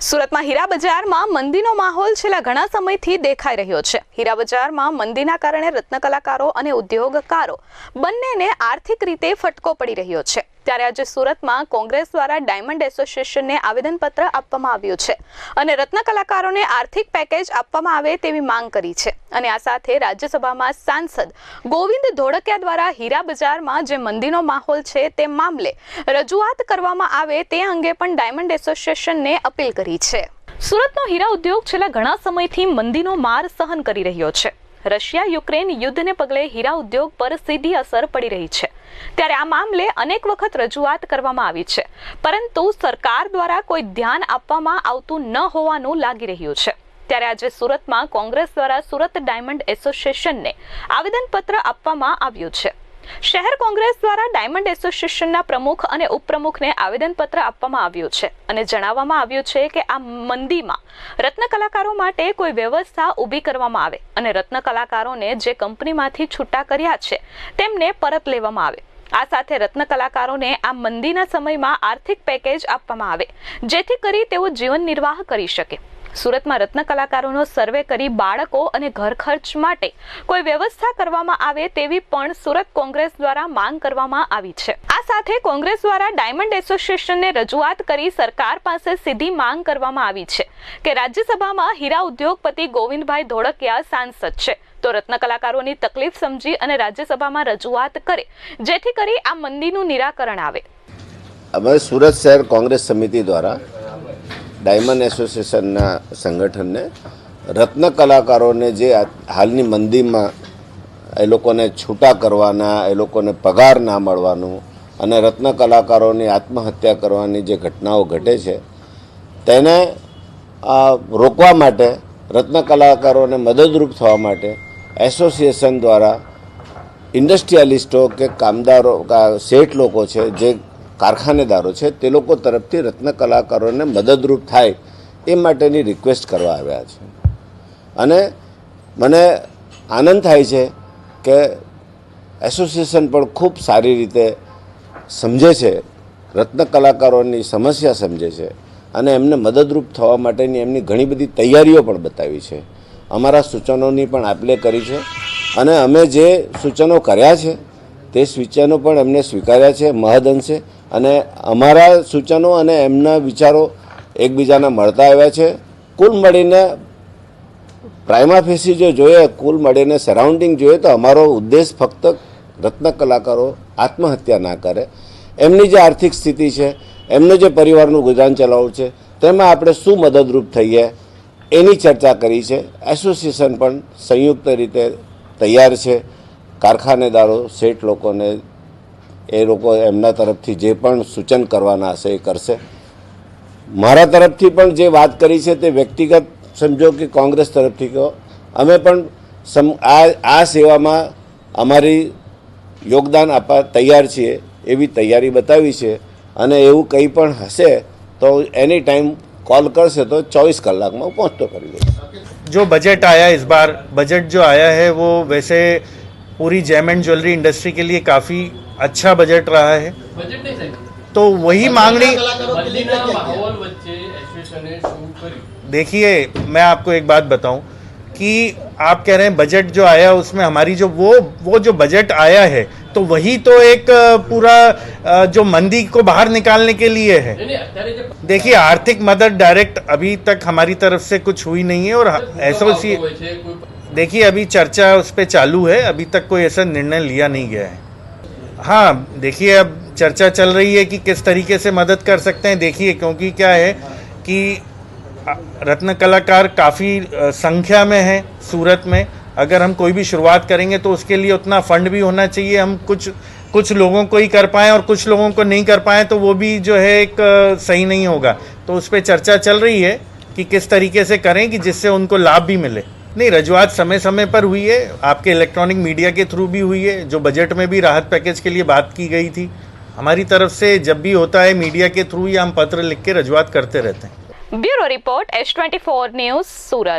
સુરતમાં હીરા બજારમાં મંદીનો માહોલ છેલ્લા ઘણા સમયથી દેખાઈ રહ્યો છે. હીરા બજારમાં મંદીના કારણે રત્ન કલાકારો અને ઉદ્યોગકારો બંનેને આર્થિક રીતે ફટકો પડી રહ્યો છે. ત્યારે આજે સુરતમાં કોંગ્રેસ દ્વારા ડાયમંડ એસોસિએશનને આવેદનપત્ર આપવામાં આવ્યું છે અને રત્ન કલાકારોને આર્થિક પેકેજ આપવામાં આવે તેવી માંગ કરી છે. અને આ સાથે રાજ્યસભામાં સાંસદ ગોવિંદ ધોળકિયા દ્વારા હીરા બજારમાં જે મંદીનો માહોલ છે તે મામલે રજૂઆત કરવામાં આવે તે અંગે પણ ડાયમંડ એસોસિએશનને અપીલ કરી છે. સુરતનો હીરા ઉદ્યોગ છેલ્લા ઘણા સમયથી મંદીનો માર સહન કરી રહ્યો છે. રશિયા યુક્રેન યુદ્ધને પગલે હીરા ઉદ્યોગ પર સીધી અસર પડી રહી છે. ત્યારે આ મામલે અનેક વખત રજૂઆત કરવામાં આવી છે. પરંતુ સરકાર દ્વારા કોઈ ધ્યાન આપવામાં આવતું ન હોવાનું લાગી રહ્યું છે. ત્યારે આજે સુરતમાં કોંગ્રેસ દ્વારા સુરત ડાયમંડ એસોસિએશનને આવેદનપત્ર આપવામાં આવ્યું છે. શહેર કોંગ્રેસ દ્વારા ડાયમંડ એસોસિએશનના પ્રમુખ અને ઉપપ્રમુખને આવેદનપત્ર આપવામાં આવ્યું છે અને જણાવવામાં આવ્યું છે કે આ મંદીમાં રત્ન કલાકારો માટે કોઈ વ્યવસ્થા ઊભી કરવામાં આવે અને રત્ન કલાકારોને જે કંપનીમાંથી છૂટા કર્યા છે તેમને પરત લેવામાં આવે. આ સાથે રત્ન કલાકારોને આ મંદીના સમયમાં આર્થિક પેકેજ આપવામાં આવે, જેથી કરી તેઓ જીવન નિર્વાહ કરી શકે. સુરતમાં રત્ન કલાકારોનો સર્વે કરી બાળકો અને ઘર ખર્ચ માટે કોઈ વ્યવસ્થા કરવામાં આવે તેવી પણ સુરત કોંગ્રેસ દ્વારા માંગ કરવામાં આવી છે. આ સાથે કોંગ્રેસ દ્વારા ડાયમંડ એસોસિએશનને રજૂઆત કરી સરકાર પાસે સીધી માંગ કરવામાં આવી છે કે રાજ્યસભામાં હીરા ઉદ્યોગપતિ ગોવિંદભાઈ ધોળકિયા સાંસદ છે. તો રત્ન કલાકારોની તકલીફ સમજી અને રાજ્યસભામાં રજૂઆત કરે, જેથી કરી આ મંદીનું નિરાકરણ આવે. અમે સુરત શહેર કોંગ્રેસ સમિતિ દ્વારા ડાયમંડ એસોસિએશનના સંગઠનને રત્ન કલાકારોને જે હાલની મંદીમાં એ લોકોને છૂટા કરવાના, એ લોકોને પગાર ના મળવાનું અને રત્ન કલાકારોની આત્મહત્યા કરવાની જે ઘટનાઓ ઘટે છે, તેને રોકવા માટે, રત્ન કલાકારોને મદદરૂપ થવા માટે એસોસિએશન દ્વારા ઇન્ડસ્ટ્રીયાલિસ્ટો કે કામદારો શેઠ લોકો છે, જે કારખાનેદારો છે, તે લોકો તરફથી રત્ન કલાકારોને મદદરૂપ થાય એ માટેની રિક્વેસ્ટ કરવા આવ્યા છે. અને મને આનંદ થાય છે કે એસોસિએશન પણ ખૂબ સારી રીતે સમજે છે, રત્ન કલાકારોની સમસ્યા સમજે છે અને એમને મદદરૂપ થવા માટેની એમની ઘણી બધી તૈયારીઓ પણ બતાવી છે. અમારા સૂચનોની પણ આપલે કરી છે અને અમે જે સૂચનો કર્યા છે, તે સૂચનો પણ એમને સ્વીકાર્યા છે મહદઅંશે અને અમારા સૂચનો અને એમના વિચારો એકબીજાના મળતા આવ્યા છે. કુલ મળીને પ્રાઇમા ફેસી જો જોઈએ, કુલ મળીને સરાઉન્ડિંગ જોઈએ તો અમારો ઉદ્દેશ ફક્ત રત્ન કલાકારો આત્મહત્યા ના કરે. એમની જે આર્થિક સ્થિતિ છે, એમને જે પરિવારનું ગુજરાન ચલાવવું છે, તેમાં આપણે શું મદદરૂપ થઈએ એની ચર્ચા કરી છે. એસોસિએશન પણ સંયુક્ત રીતે તૈયાર છે. કારખાનેદારો, શેઠ લોકોને એ લોકો એમના તરફથી જે પણ સૂચન કરવાના હશે એ કરશે મારા તરફથી પણ જે વાત કરી છે તે વ્યક્તિગત સમજો કે કોંગ્રેસ તરફથી કહો અમે પણ સમ આ આ સેવામાં અમારી યોગદાન આપવા તૈયાર છીએ એવી તૈયારી બતાવી છે અને એવું કંઈ પણ હશે તો એની ટાઈમ કોલ કરશે તો ચોવીસ કલાકમાં હું પહોંચતો કરી દઈશ जो बजट आया इस बार बजट जो आया है वो वैसे पूरी जैम एंड ज्वेलरी इंडस्ट्री के लिए काफ़ी अच्छा बजट रहा है। तो वही मांगनी देखिए मैं आपको एक बात बताऊँ कि आप कह रहे हैं बजट जो आया उसमें हमारी जो वो वो जो बजट आया है तो वही तो एक पूरा जो मंदी को बाहर निकालने के लिए है। देखिए आर्थिक मदद डायरेक्ट अभी तक हमारी तरफ़ से कुछ हुई नहीं है और एसोसिएट देखिए, अभी चर्चा उस पर चालू है। अभी तक कोई ऐसा निर्णय लिया नहीं गया है। हाँ देखिए, अब चर्चा चल रही है कि किस तरीके से मदद कर सकते हैं। देखिए, क्योंकि क्या है कि रत्न कलाकार काफ़ी संख्या में है, सूरत में। अगर हम कोई भी शुरुआत करेंगे तो उसके लिए उतना फंड भी होना चाहिए। हम कुछ कुछ लोगों को ही कर पाएँ और कुछ लोगों को नहीं कर पाएँ तो वो भी जो है एक सही नहीं होगा। तो उस पर चर्चा चल रही है कि किस तरीके से करें कि जिससे उनको लाभ भी मिले। नहीं, रजुआत समय समय पर हुई है। आपके इलेक्ट्रॉनिक मीडिया के थ्रू भी हुई है, जो बजट में भी राहत पैकेज के लिए बात की गई थी। हमारी तरफ़ से जब भी होता है मीडिया के थ्रू ही हम पत्र लिख के रजुआत करते रहते हैं। Bureau report, H twenty four news, Surat.